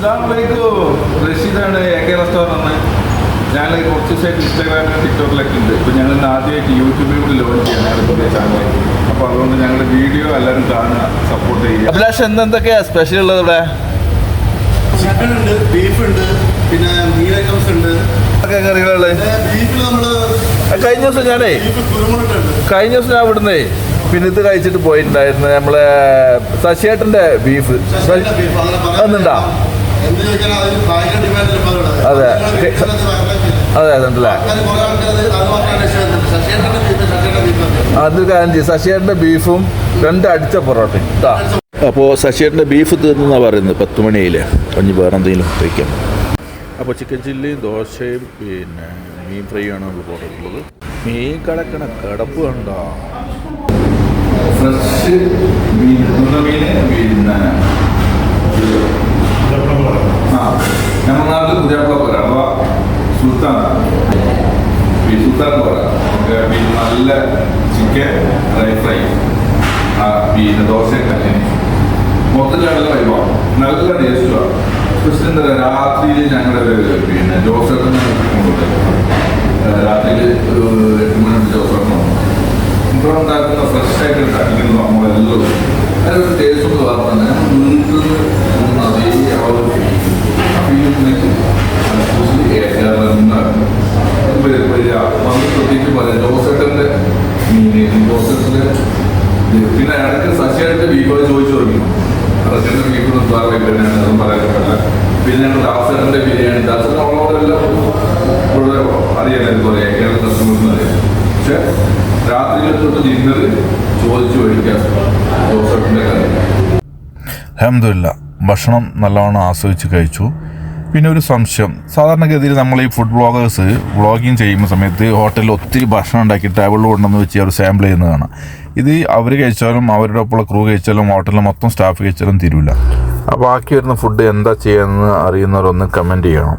അസ്സാമലൈക്കും റഷീദാണ് A K restaurant ഞങ്ങൾ കുറച്ച് ദിവസമായിട്ട് ഇൻസ്റ്റാഗ്രാമിലും ടിക്ടോക്കിലൊക്കെ ഉണ്ട്. ഇപ്പോൾ ഞങ്ങൾ ഇന്ന് ആദ്യമായിട്ട് യൂട്യൂബിൽ കൂടി ലോഞ്ച് ചെയ്യാൻ ഞങ്ങളുടെ പുതിയ ചാനൽ അപ്പോൾ അതുകൊണ്ട് ഞങ്ങളുടെ വീഡിയോ എല്ലാവരും കാണുക സപ്പോർട്ട് ചെയ്യുക. അഭിലാഷ് എന്തെന്തൊക്കെയാണ് സ്പെഷ്യൽ ഉള്ളത് ഇവിടെ? ചിക്കൻ ഉണ്ട് ബീഫ് ഉണ്ട് പിന്നെ മീൻ ഐറ്റംസ് ഉണ്ട്. ബീഫിൽ നമ്മൾ കഴിഞ്ഞ ദിവസം ഞാനേ കഴിഞ്ഞ ദിവസം ഞാൻ ഇവിടുന്ന് പിന്നെ ഇത് കഴിച്ചിട്ട് പോയിട്ടുണ്ടായിരുന്നു നമ്മളെ ശശിയേട്ടന്റെ ബീഫ് അതുണ്ടോ? അതെ. അതെ അതുണ്ടല്ലേ? അത് കാര്യം ചെയ്യും. ബീഫും രണ്ട് അടിച്ച പൊറോട്ടയും. കേട്ടോ അപ്പോൾ ശശിയേട്ടന്റെ ബീഫ് തീർന്നെന്നാണ് പറയുന്നത് പത്ത് മണിയിൽ കഞ്ഞി വേറെ എന്തെങ്കിലും കഴിക്കാം. അപ്പോൾ ചിക്കൻ ചില്ലിയും ദോശയും പിന്നെ മീൻ ഫ്രൈ ആണ് നമ്മൾ പോയിട്ടുള്ളത്. മീൻ കടക്കണ കിടപ്പ് കണ്ടോ. ഫ്രഷ് മീൻ. മീൻ? പിന്നെ സുൽത്താൻ ഈ സുൽത്താൻ പോരാ പിന്നെ നല്ല ചിക്കൻ ഡ്രൈ ഫ്രൈ. പിന്നെ ദോശയൊക്കെ മൊത്തത്തിൽ നല്ല വൈബാണ് നല്ല ടേസ്റ്റുമാണ് പക്ഷെ എന്താ രാത്രിയിൽ ഞങ്ങളുടെ പിന്നെ ജോസഫ് കൊണ്ടുപോയി. രാത്രിയിൽ ഒരു എട്ട് മണി ജോസഫ് ഇപ്പോൾ ഉണ്ടാക്കുന്ന ഫ്രഷ് ആയിട്ട് ഉണ്ടാക്കുന്ന നമ്മളെല്ലാം അതിനൊരു ടേസ്റ്റ് എന്ന് പറഞ്ഞാൽ വീട്ടിൽ ജോസേട്ടന്റെ പിന്നെ ഇടയ്ക്ക് ശശിയായിട്ട് ബീഫ് ചോദിച്ചു തുടങ്ങി. റഷ്യന്റെ ബീഫ് നിർത്താറ് ബിരിയാണി അതും പിന്നെ ദാസറിന്റെ ബിരിയാണി ദാസൻ ഉള്ളവരെല്ലാം ഇവിടെ പറയാം കേരള കസ്റ്റമേഴ്സ് അറിയാം. പക്ഷെ രാത്രിയിൽ തൊട്ട് ഡിന്നർ ചോദിച്ചു മേടിക്കാം ജോസഫിന്റെ കാര്യം അഹമ്മദില്ല ഭക്ഷണം നല്ലവണ്ണം ആസ്വദിച്ച് കഴിച്ചു. പിന്നെ ഒരു സംശയം. സാധാരണഗതിയിൽ നമ്മൾ ഈ ഫുഡ് ബ്ലോഗേഴ്സ് വ്ളോഗിങ് ചെയ്യുന്ന സമയത്ത് ഹോട്ടലിൽ ഒത്തിരി ഭക്ഷണം ഉണ്ടാക്കി ടേബിളിൽ കൊണ്ടുവന്ന് വെച്ച് അവർ സാമ്പിൾ ചെയ്യുന്നതാണ്. ഇത് അവർ കഴിച്ചാലും അവരുടെ ഒപ്പമുള്ള ക്രൂ കഴിച്ചാലും ഹോട്ടലിൽ മൊത്തം സ്റ്റാഫ് കഴിച്ചാലും തീരില്ല ബാക്കി വരുന്ന ഫുഡ് എന്താ ചെയ്യുന്നത് അറിയുന്നവരൊന്ന് കമന്റ് ചെയ്യണം.